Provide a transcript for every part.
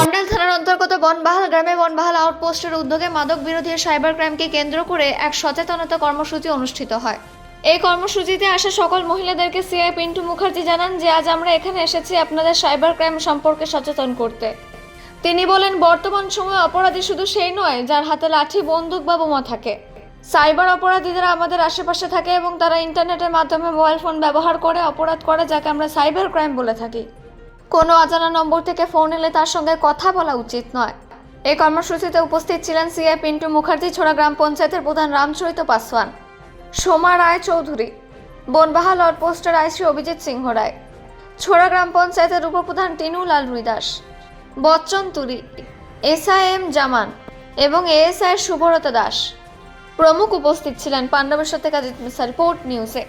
অন্ডাল থানার অন্তর্গত বনবাহাল গ্রামে বনবাহাল আউটপোস্টের উদ্যোগে মাদক বিরোধী সাইবার ক্রাইমকে কেন্দ্র করে এক সচেতনতা কর্মসূচি অনুষ্ঠিত হয়। এই কর্মসূচিতে আসা সকল মহিলাদেরকে সিআই পিন্টু মুখার্জি জানান যে, আজ আমরা এখানে এসেছি আপনাদের সাইবার ক্রাইম সম্পর্কে সচেতন করতে। তিনি বলেন, বর্তমান সময়ে অপরাধী শুধু সেই নয়, যার হাতে লাঠি, বন্দুক বা বোমা থাকে। সাইবার অপরাধীদের আমাদের আশেপাশে থাকে এবং তারা ইন্টারনেটের মাধ্যমে মোবাইল ফোন ব্যবহার করে অপরাধ করে, যাকে আমরা সাইবার ক্রাইম বলে থাকি। কোনো অজানা নম্বর থেকে ফোন এলে তার সঙ্গে কথা বলা উচিত নয়। এই কর্মসূচিতে উপস্থিত ছিলেন সিআই পিন্টু মুখার্জি, ছোড়া গ্রাম পঞ্চায়েতের প্রধান রামচরিত পাসওয়ান, সোমা রায় চৌধুরী বনবাহাল আউটপোস্টের আইসি অভিজিৎ সিংহ রায়, ছোড়া গ্রাম পঞ্চায়েতের উপপ্রধান টিনু লাল রুইদাস বচ্চন তুরি এস এসআইএম জামান এবং এএসআই সুব্রত দাস। প্রমুখ উপস্থিত ছিলেন পাণ্ডবের সাথে কাজিত মিসা রিপোর্ট নিউজে।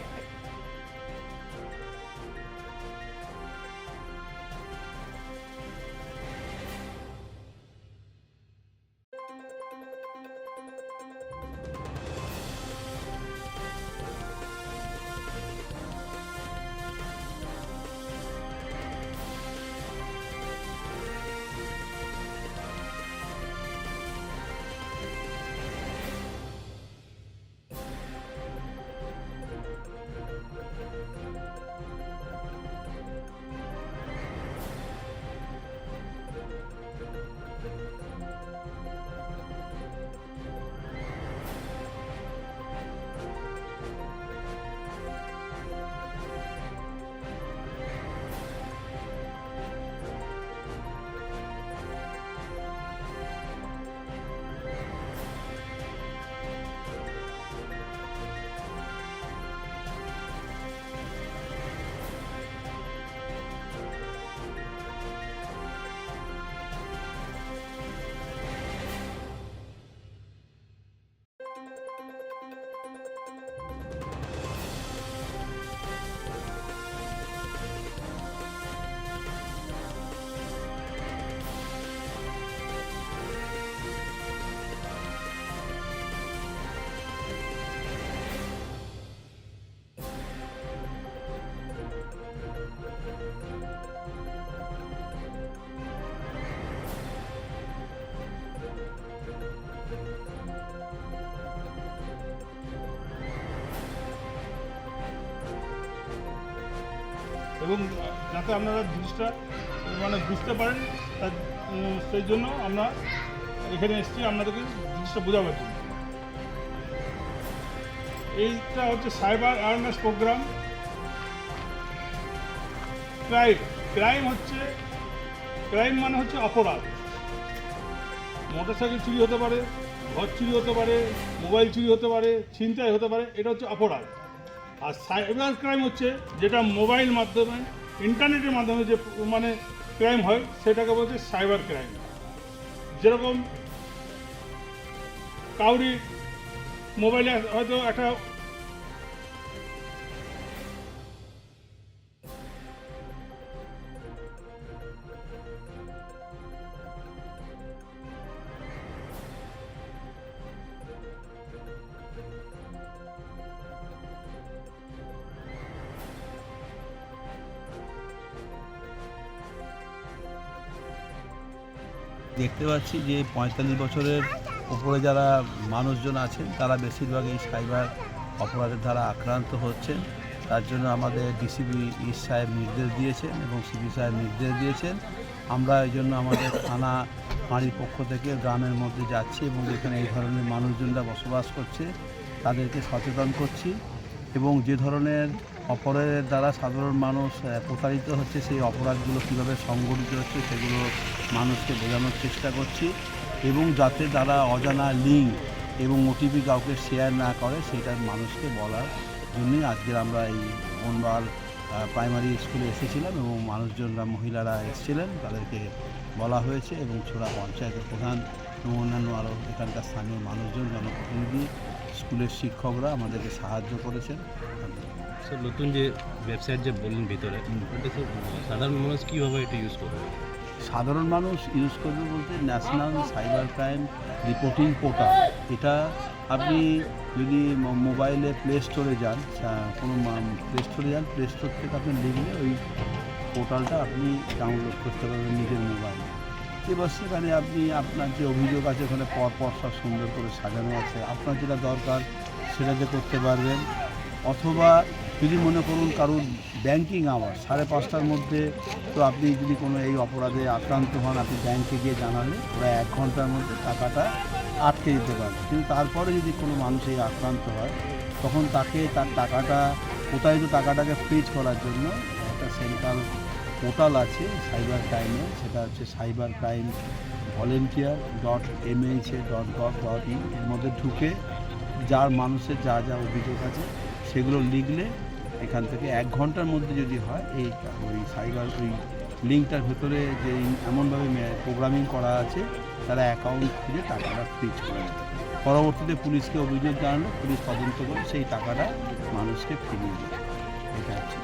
এবং যাতে আপনারা জিনিসটা মানে বুঝতে পারেন তার সেই জন্য আমরা এখানে এসেছি আপনাদেরকে জিনিসটা বোঝাবার জন্য। এইটা হচ্ছে cyber awareness program. Crime crime হচ্ছে, ক্রাইম মানে হচ্ছে অপরাধ। মোটর সাইকেল চুরি হতে পারে, ঘর চুরি হতে পারে, মোবাইল চুরি হতে পারে, ছিনতাই হতে পারে, এটা হচ্ছে অপরাধ। আর সাইবার ক্রাইম হচ্ছে যেটা মোবাইল মাধ্যমে ইন্টারনেটের মাধ্যমে যে মানে ক্রাইম হয়, সেটাকে বলছে সাইবার ক্রাইম যেরকম কাউরি মোবাইলে হয়তো একটা দেখতে পাচ্ছি যে পঁয়তাল্লিশ বছরের উপরে যারা মানুষজন আছেন, তারা বেশিরভাগ এই সাইবার অপরাধের দ্বারা আক্রান্ত হচ্ছেন। তার জন্য আমাদের ডিসিপি ইস সাহেব নির্দেশ দিয়েছেন এবং সিপি সাহেব নির্দেশ দিয়েছেন। আমরা এই জন্য আমাদের থানা বাড়ির পক্ষ থেকে গ্রামের মধ্যে যাচ্ছি এবং এখানে এই ধরনের মানুষজনরা বসবাস করছে, তাদেরকে সচেতন করছি এবং যে ধরনের অপরাধের দ্বারা সাধারণ মানুষ প্রতারিত হচ্ছে সেই অপরাধগুলো কীভাবে সংগঠিত হচ্ছে সেগুলো মানুষকে বোঝানোর চেষ্টা করছি এবং যাতে তারা অজানা লিঙ্ক এবং ওটিপি কাউকে শেয়ার না করে, সেটা মানুষকে বলার জন্যই আজকের আমরা এই বনবাল প্রাইমারি স্কুলে এসেছিলাম এবং মানুষজনরা, মহিলারা এসেছিলেন, তাদেরকে বলা হয়েছে এবং ছোড়া পঞ্চায়েতের প্রধান এবং অন্যান্য আরও এখানকার স্থানীয় মানুষজন, জনপ্রতিনিধি, স্কুলের শিক্ষকরা আমাদেরকে সাহায্য করেছেন। স্যার, নতুন যে ওয়েবসাইট যে বললেন ভিতরে সাধারণ মানুষ কীভাবে এটা ইউজ করবে? সাধারণ মানুষ ইউজ করবে বলতে national cyber crime reporting portal এটা আপনি যদি মোবাইলে প্লে স্টোরে যান কোনো প্লে স্টোরে যান প্লে স্টোর থেকে আপনি লিখলে ওই পোর্টালটা আপনি ডাউনলোড করতে পারবেন নিজের মোবাইলে এবার সেখানে আপনি আপনার যে অভিযোগ আছে, ওখানে পর পর সব সুন্দর করে সাজানো আছে। আপনার যেটা দরকার, সেটাতে করতে পারবেন। অথবা যদি মনে করুন কারুর ব্যাংকিং আওয়ার সাড়ে পাঁচটার মধ্যে, তো আপনি যদি কোনো এই অপরাধে আক্রান্ত হন, আপনি ব্যাংকে গিয়ে জানালে ওরা এক ঘণ্টার মধ্যে টাকাটা আটকে দিতে পারে কিন্তু তারপরে যদি কোনো মানুষ এই আক্রান্ত হয়, তখন তাকে তার টাকাটা কোথায় প্রতারিত টাকাটাকে ফ্রিজ করার জন্য একটা সেন্ট্রাল পোর্টাল আছে সাইবার ক্রাইমে সেটা হচ্ছে cyber crime volunteer dot MHA dot gov dot in এর মধ্যে ঢুকে যার মানুষের যা যা অভিযোগ আছে, সেগুলো লিখলে এখান থেকে এক ঘণ্টার মধ্যে যদি হয়, এই ওই সাইবার ওই লিঙ্কটার ভেতরে যে এমনভাবে প্রোগ্রামিং করা আছে, তারা অ্যাকাউন্ট খুঁজে টাকাটা ফ্রিজ করে দেয় পরবর্তীতে পুলিশকে অভিযোগ জানালো, পুলিশ তদন্ত করে সেই টাকাটা মানুষকে ফিরিয়ে দেয় এটা হচ্ছে